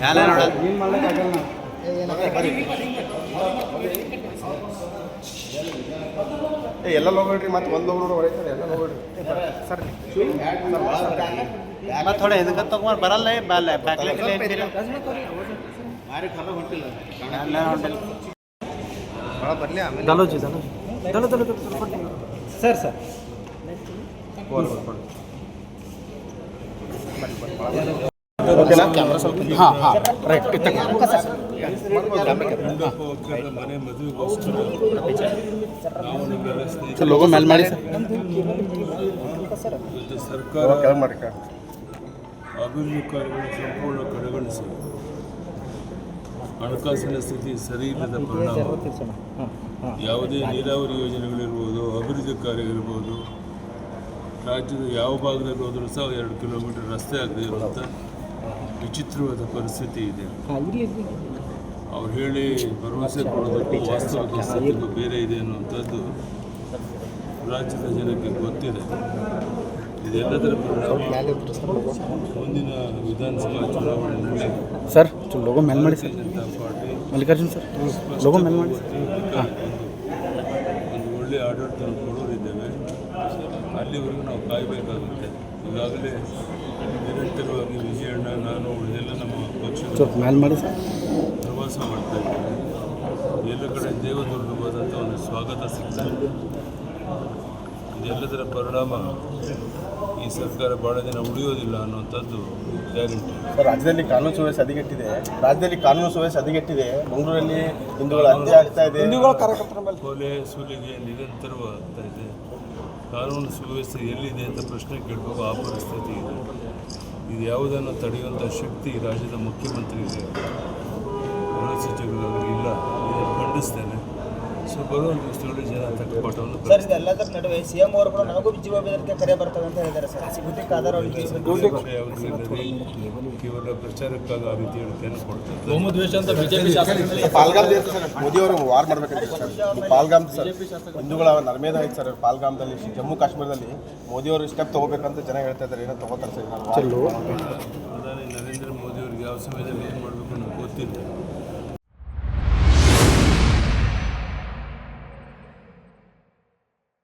ಎಲ್ಲ ನೋಡಿ. ಏನು ಮಾಡೋಕ್ಕಾಗಲ್ಲ ಏ ಎಲ್ಲ ಹೋಗ್ಬೇಡ್ರಿ ಮತ್ತೆ ಒಂದು ಹೋಗ್ಬಿಡ್ರಿ ಹೊಡಿತಾರೆ ಎಲ್ಲ ಹೋಗ್ಬೇಡ್ರಿ ಸರ್ ಮತ್ತೆ ಥೋಡೆ ಇದಕ್ಕೆ ತಗೊಂಡ್ ಬರಲ್ಲ ಬ್ಯಾಲೆ ಹೊಂಟಿಲ್ಲ. ಭಾಳ ಬರಲಿ ಆಮೇಲೆ. ದಲೋಜಿ ದಲೋಜಿ ದಲ ದಲ ದಲ ಸರ್ ಸರ್. ಕ್ಯಾಮ್ರಾ ಸ್ವಲ್ಪ ಹಾಂ ಹಾಂ. ರೈಟ್ ಲೋಗೋ ಮೇಲೆ ಮಾಡಿ ಸರ್. ಇವತ್ತು ಸರ್ಕಾರ ಅಭಿವೃದ್ಧಿ ಕಾರ್ಯಗಳನ್ನು ಸಂಪೂರ್ಣ ಕಡೆಗಣಿಸಿ. ಹಣಕಾಸಿನ ಸ್ಥಿತಿ ಸರಿ ಇಲ್ಲದ ಪರಿಣಾಮ. ಯಾವುದೇ ನೀರಾವರಿ ಯೋಜನೆಗಳಿರ್ಬೋದು ಅಭಿವೃದ್ಧಿ ಕಾರ್ಯ ಇರ್ಬೋದು ರಾಜ್ಯದ ಯಾವ ಭಾಗದಲ್ಲಿ ಹೋದರೂ ಸಹ ಎರಡು ಕಿಲೋಮೀಟರ್ ರಸ್ತೆ ಆಗದೆ ಇರುವಂಥ ವಿಚಿತ್ರವಾದ ಪರಿಸ್ಥಿತಿ ಇದೆ. ಅವ್ರು ಹೇಳಿ ಭರವಸೆ ಕೊಡೋದಕ್ಕೂ ವಾಸ್ತವಿಕ ಸ್ಥಿತಿಗೂ ಬೇರೆ ಇದೆ ಅನ್ನುವಂಥದ್ದು ರಾಜ್ಯದ ಜನಕ್ಕೆ ಗೊತ್ತಿದೆ. ಇದೆಲ್ಲದರ ಮುಂದಿನ ವಿಧಾನಸಭಾ ಚುನಾವಣೆ ಸರ್ ಲೋಗೋ ಮೇಲೆ ಮಾಡಿ sir. Party Mallikarjun sir logo ಮೇಲೆ ಮಾಡಿ ಒಂದು ಒಳ್ಳೆಯ ಆಡಳಿತ ಕೊಡೋರಿದ್ದೇವೆ. ಅಲ್ಲಿವರೆಗೂ ನಾವು ಕಾಯಬೇಕಾಗುತ್ತೆ. ಈಗಾಗಲೇ ನಿರಂತರವಾಗಿ ವಿಜಯಣ್ಣ ನಾನು ಉಳಿದೆಲ್ಲ ನಮ್ಮ ಪಕ್ಷ ಮ್ಯಾನ್ ಮಾಡಿ ಪ್ರವಾಸ ಮಾಡ್ತಾ ಇದ್ದೇವೆ. ಎಲ್ಲ ಕಡೆ ದೇವದುರ್ಗವಾದಂಥ ಒಂದು ಸ್ವಾಗತ ಸಿಗ್ತಾ ಇದೆ. ಇದೆಲ್ಲದರ ಪರಿಣಾಮ ಈ ಸರ್ಕಾರ ಬಹಳ ದಿನ ಉಳಿಯೋದಿಲ್ಲ ಅನ್ನುವಂಥದ್ದು ಗ್ಯಾರಂಟಿ. ಸರ್ ರಾಜ್ಯದಲ್ಲಿ ಕಾನೂನು ಸುವ್ಯವಸ್ಥೆ ಹದಗೆಟ್ಟಿದೆ ರಾಜ್ಯದಲ್ಲಿ ಕಾನೂನು ಸುವ್ಯವಸ್ಥೆ ಹದಗೆಟ್ಟಿದೆ ಮಂಗಳೂರಲ್ಲಿ ಹಿಂದೂಗಳ ಹತ್ಯೆ ಆಗ್ತಾ ಇದೆ. ಕೊಲೆ ಸುಲಿಗೆ ನಿರಂತರವಾಗ್ತಾ ಇದೆ. ಕಾನೂನು ಸುವ್ಯವಸ್ಥೆ ಎಲ್ಲಿದೆ ಅಂತ ಪ್ರಶ್ನೆ ಕೇಳಬೇಕು. ಆ ಪರಿಸ್ಥಿತಿ ಇದೆ. ಇದು ಯಾವುದನ್ನು ತಡೆಯುವಂಥ ಶಕ್ತಿ ರಾಜ್ಯದ ಮುಖ್ಯಮಂತ್ರಿಗೆ? ಗೃಹ ಸಚಿವರಿಗಾಗಲಿ ಇಲ್ಲ. ಇದನ್ನು ಖಂಡಿಸ್ತೇನೆ. ಸೊ ಬರುವಂಥ ದಿವಸಗಳಲ್ಲಿ ಜನ ತಕ್ಕ ಪಾಠವನ್ನು ಸರ್. ಇದೆಲ್ಲದರ ನಡುವೆ ಸಿಎಂ ಅವರು ಕೂಡ ನನಗೂ ಜೀವ ಬೆದರಿಕೆ ಕರೆ ಬರ್ತವೆ ಅಂತ ಹೇಳಿದ್ದಾರೆ ಸರ್. ಸಿಗುತ್ತಿಕ್ಕೆ ಆಧಾರ. ಕೇವಲ ಪ್ರಚಾರಕ್ಕಾಗಿ ಆ ರೀತಿ ಹೇಳಿಕೆಯನ್ನು ಕೊಡ್ತಾರೆ. ಪಾಲ್ಗಾಮ್ ದೇಶ ಸರ್ ಮೋದಿ ಅವರು ವಾರ್ ಮಾಡ್ಬೇಕಂತ ಸರ್. ಪಾಲ್ಗಾಮ್ ಸರ್ ಹಿಂದೂಗಳ ನರ್ಮೇದ ಐತೆ ಸರ್. ಪಾಲ್ಗಾಮ್ದಲ್ಲಿ ಜಮ್ಮು ಕಾಶ್ಮೀರದಲ್ಲಿ ಮೋದಿ ಅವರು ಸ್ಟೆಪ್ ತಗೋಬೇಕಂತ ಜನ ಹೇಳ್ತಾ ಇದ್ದಾರೆ. ಏನೋ ತಗೋತಾರೆ ಸರ್. ಪ್ರಧಾನಿ ನರೇಂದ್ರ ಮೋದಿ ಅವ್ರಿಗೆ ಯಾವ ಸಮಯದಲ್ಲಿ ಏನು ಮಾಡಬೇಕು ಅನ್ನೋದು ಗೊತ್ತಿಲ್ಲ.